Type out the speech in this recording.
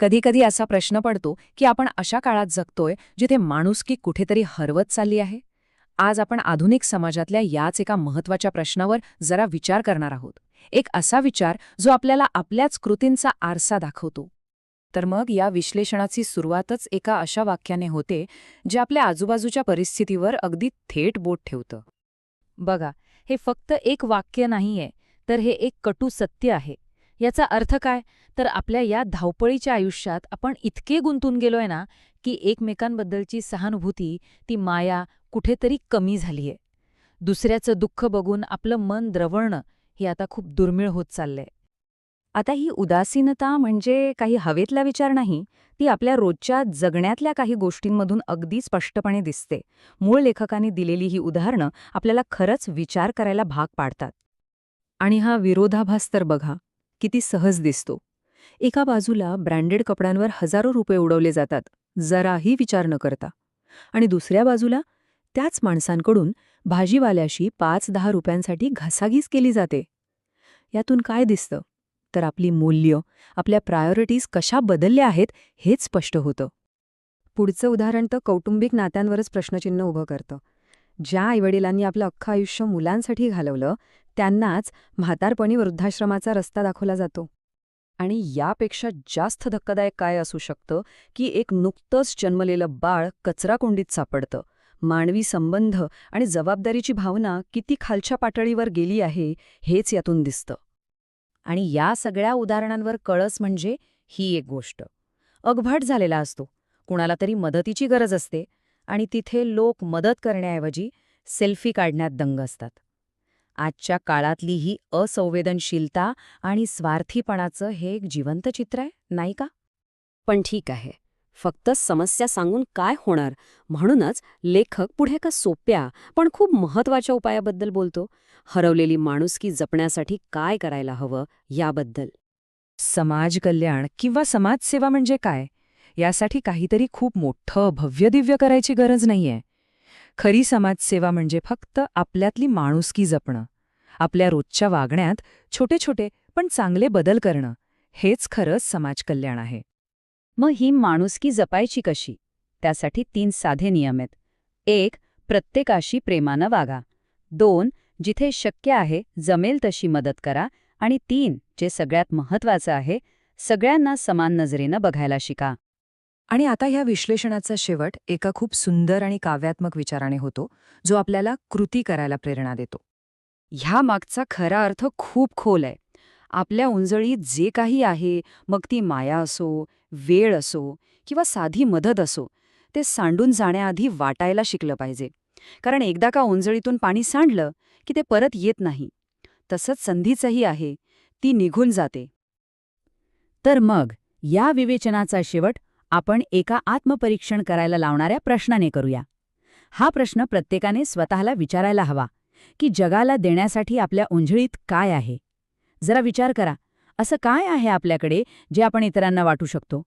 कधीकधी असा प्रश्न पडतो की आपण अशा काळात जगतोय जिथे माणुसकी कुठेतरी हरवत चालली आहे? आज आपण आधुनिक समाजातल्या याच एका महत्त्वाच्या प्रश्नावर जरा विचार करणार आहोत. एक असा विचार जो आपल्याला आपल्याच कृतींचा आरसा दाखवतो. तर मग या विश्लेषणाची सुरुवातच एका अशा वाक्याने होते जे आपल्या आजूबाजूच्या परिस्थितीवर अगदी थेट बोट ठेवतं. बघा हे फक्त एक वाक्य नाहीये तर हे एक कटू सत्य आहे. याचा अर्थ काय? तर आपल्या या धावपळीच्या आयुष्यात आपण इतके गुंतून गेलोय ना की एकमेकांबद्दलची सहानुभूती ती माया कुठेतरी कमी झालीये. दुसऱ्याचं दुःख बघून आपलं मन द्रवणं हे आता खूप दुर्मिळ होत चाललंय. आता ही उदासीनता म्हणजे काही हवेतला विचार नाही ती आपल्या रोजच्या जगण्यातल्या काही गोष्टींमधून अगदी स्पष्टपणे दिसते. मूळ लेखकांनी दिलेली ही उदाहरणं आपल्याला खरंच विचार करायला भाग पाडतात. आणि हा विरोधाभास तर बघा किती सहज दिसतो. एका बाजूला ब्रँडेड कपड्यांवर हजारो रुपये उडवले जातात जराही विचार न करता. आणि दुसऱ्या बाजूला त्याच माणसांकडून भाजीवाल्याशी पाच दहा रुपयांसाठी घसाघीस केली जाते. यातून काय दिसतं? तर आपली मूल्य आपल्या प्रायोरिटीज कशा बदलल्या आहेत हेच स्पष्ट होतं. पुढचं उदाहरण तर कौटुंबिक नात्यांवरच प्रश्नचिन्ह उभं करतं. ज्या आईवडिलांनी आपलं अख्खं आयुष्य मुलांसाठी घालवलं त्यांनाच म्हातारपणी वृद्धाश्रमाचा रस्ता दाखवला जातो. आणि यापेक्षा जास्त धक्कादायक काय असू शकतं की एक नुकतंच जन्मलेलं बाळ कचराकुंडीत सापडतं. मानवी संबंध आणि जबाबदारीची भावना किती खालच्या पातळीवर गेली आहे हेच यातून दिसतं. आणि या सगळ्या उदाहरणांवर कळस म्हणजे ही एक गोष्ट. अगभट झालेला असतो. कुणाला तरी मदतीची गरज असते आणि तिथे लोक मदत करण्याऐवजी सेल्फी काढण्यात दंग असतात. आजच्या काळातली ही असंवेदनशीलता आणि स्वार्थीपणाचं हे एक जिवंत चित्र आहे नाही का? पण ठीक आहे. फक्त समस्या सांगून काय होणार? म्हणूनच लेखक पुढे एका सोप्या पण खूप महत्त्वाच्या उपायाबद्दल बोलतो. हरवलेली माणुसकी जपण्यासाठी काय करायला हवं याबद्दल. समाज कल्याण किंवा समाजसेवा म्हणजे काय? यासाठी काहीतरी खूप मोठं भव्यदिव्य करायची गरज नाहीये. खरी समाजसेवा म्हणजे फक्त आपल्यातली माणुसकी जपणं. आपल्या रोजच्या वागण्यात छोटे छोटे पण चांगले बदल करणं हेच खरंच समाजकल्याण आहे. मग ही माणुसकी जपायची कशी? त्यासाठी तीन साधे नियम आहेत. एक प्रत्येकाशी प्रेमानं वागा. दोन जिथे शक्य आहे जमेल तशी मदत करा. आणि तीन जे सगळ्यात महत्वाचं आहे सगळ्यांना समान नजरेनं बघायला शिका. आणि आता ह्या विश्लेषणाचा शेवट एका खूप सुंदर आणि काव्यात्मक विचाराने होतो जो आपल्याला कृती करायला प्रेरणा देतो. ह्या मागचा खरा अर्थ खूप खोल आहे. आपल्या उंजळीत जे काही आहे मग ती माया असो वेळ असो किंवा साधी मदत असो ते सांडून जाण्याआधी वाटायला शिकलं पाहिजे. कारण एकदा का उंजळीतून पाणी सांडलं की ते परत येत नाही. तसंच संधीचंही आहे ती निघून जाते. तर मग या विवेचनाचा शेवट आपण एका आत्मपरीक्षण करायला लावणाऱ्या प्रश्नाने करूया. हा प्रश्न प्रत्येकाने स्वतःला विचारायला हवा की जगाला देण्यासाठी आपल्या उंजळीत काय आहे? जरा विचार करा असं काय आहे आपल्याकडे जे आपण इतरांना वाटू शकतो?